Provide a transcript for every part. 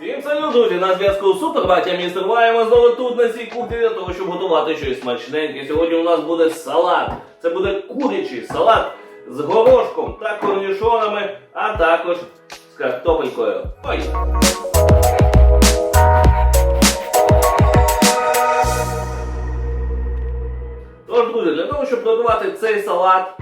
Всім салют, друзі! На зв'язку Супербатя містер Ваємо знову тут на цій кухні для того, щоб готувати щось смачненьке. Сьогодні у нас буде салат. Це буде курячий салат з горошком та корнішонами, а також з картопелькою. Тож, друзі, для того, щоб приготувати цей салат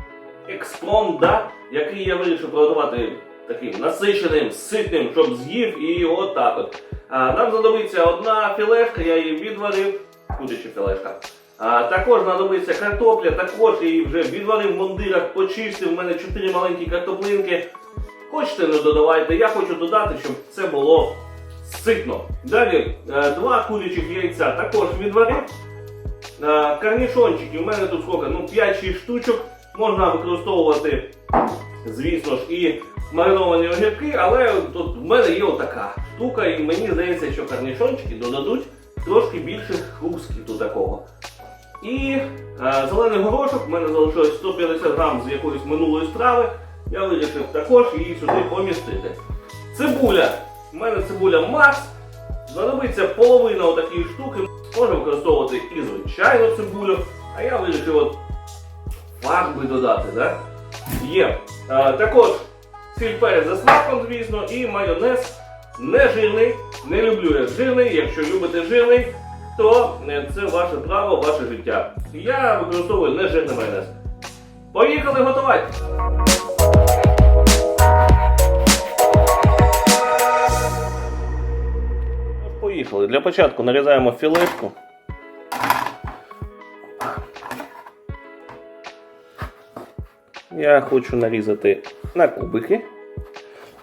експромт, да, який я вирішив приготувати таким насиченим, ситним, щоб з'їв і от так от. А, нам знадобиться одна філешка, я її відварив, куряча філешка. А, також знадобиться картопля, також я її вже відварив в мундирах, почистив. У мене 4 маленькі картоплинки. Хочете, не додавайте. Я хочу додати, щоб це було ситно. Далі е, два курячих яйця також відварив. Е, Карнішончики, у мене тут скільки? Ну 5-6 штучок. Можна використовувати, звісно ж, і мариновані огірки, але тут в мене є отака штука, і мені здається, що карнішончики додадуть трошки більше хрусткіту такого. І е, зелений горошок, в мене залишилось 150 грам з якоїсь минулої страви. Я вирішив також її сюди помістити. Цибуля. У мене цибуля Макс. Знадобиться половина отакої штуки. Можна використовувати і звичайну цибулю, а я вирішив фарби додати, да? Є. А, також сіль перець за смаком, звісно, і майонез не жирний. Не люблю я жирний. Якщо любите жирний, то е, це ваше право, ваше життя. Я використовую не жирний майонез. Поїхали готувати! Поїхали. Для початку нарізаємо філешку. Я хочу нарізати на кубики.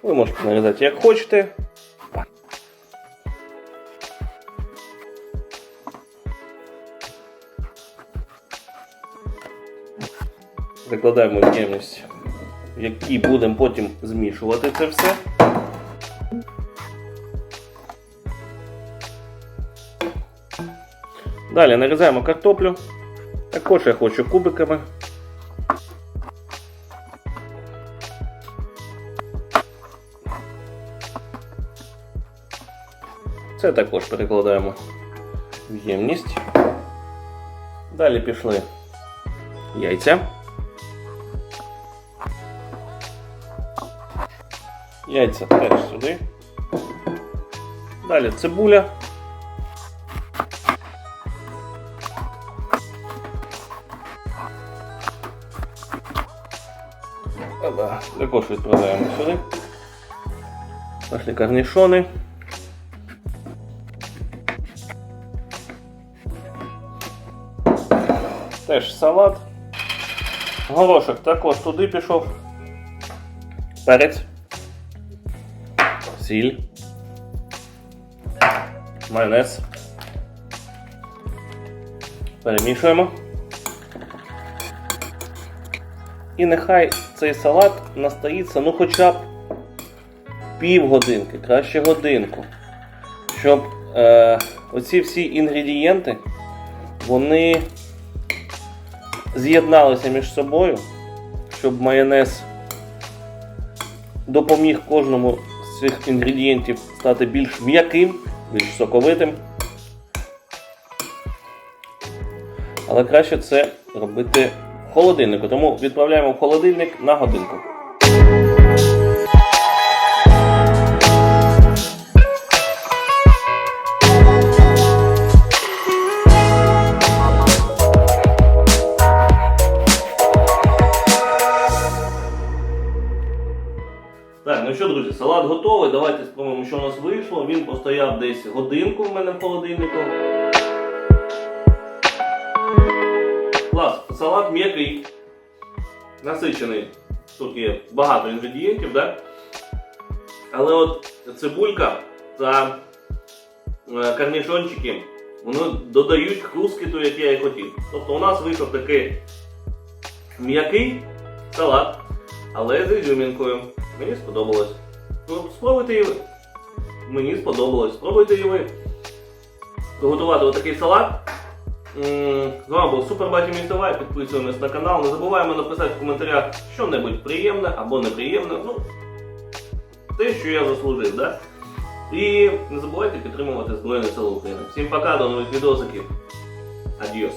Ви можете нарізати як хочете. Закладаємо ємність, в якій будемо потім змішувати це все. Далі нарізаємо картоплю. Також я хочу кубиками. Це також перекладаємо в ємність. Далі пішли яйця. Яйця теж сюди. Далі цибуля. Також відправляємо сюди. Пошли корнішони. Теж салат. Горошок також туди пішов. Перець. Сіль. Майонез. Перемішуємо. І нехай цей салат настоїться, ну хоча б півгодинки, краще годинку. Щоб е, оці всі інгредієнти, вони з'єдналися між собою, щоб майонез допоміг кожному з цих інгредієнтів стати більш м'яким, більш соковитим. Але краще це робити в холодильнику, тому відправляємо в холодильник на годинку. Ну що, друзі, салат готовий. Давайте спробуємо, що у нас вийшло. Він постояв десь годинку в мене в холодильнику. Клас, салат м'який, насичений. Тут є багато інгредієнтів, да? Але от цибулька та е, карнішончики, вони додають хрускіту, як я і хотів. Тобто у нас вийшов такий м'який салат, але з ізюмінкою. Мені сподобалось. Ну, спробуйте і ви. Мені сподобалось. Спробуйте і ви. Приготувати отакий салат. З вами був Супербаті Містовай. Підписуємось на канал. Не забуваємо написати в коментарях що-небудь приємне або неприємне. Ну, те, що я заслужив, да? І не забувайте підтримувати Збройні Сили України. Всім пока, до нових відосиків. Адіос.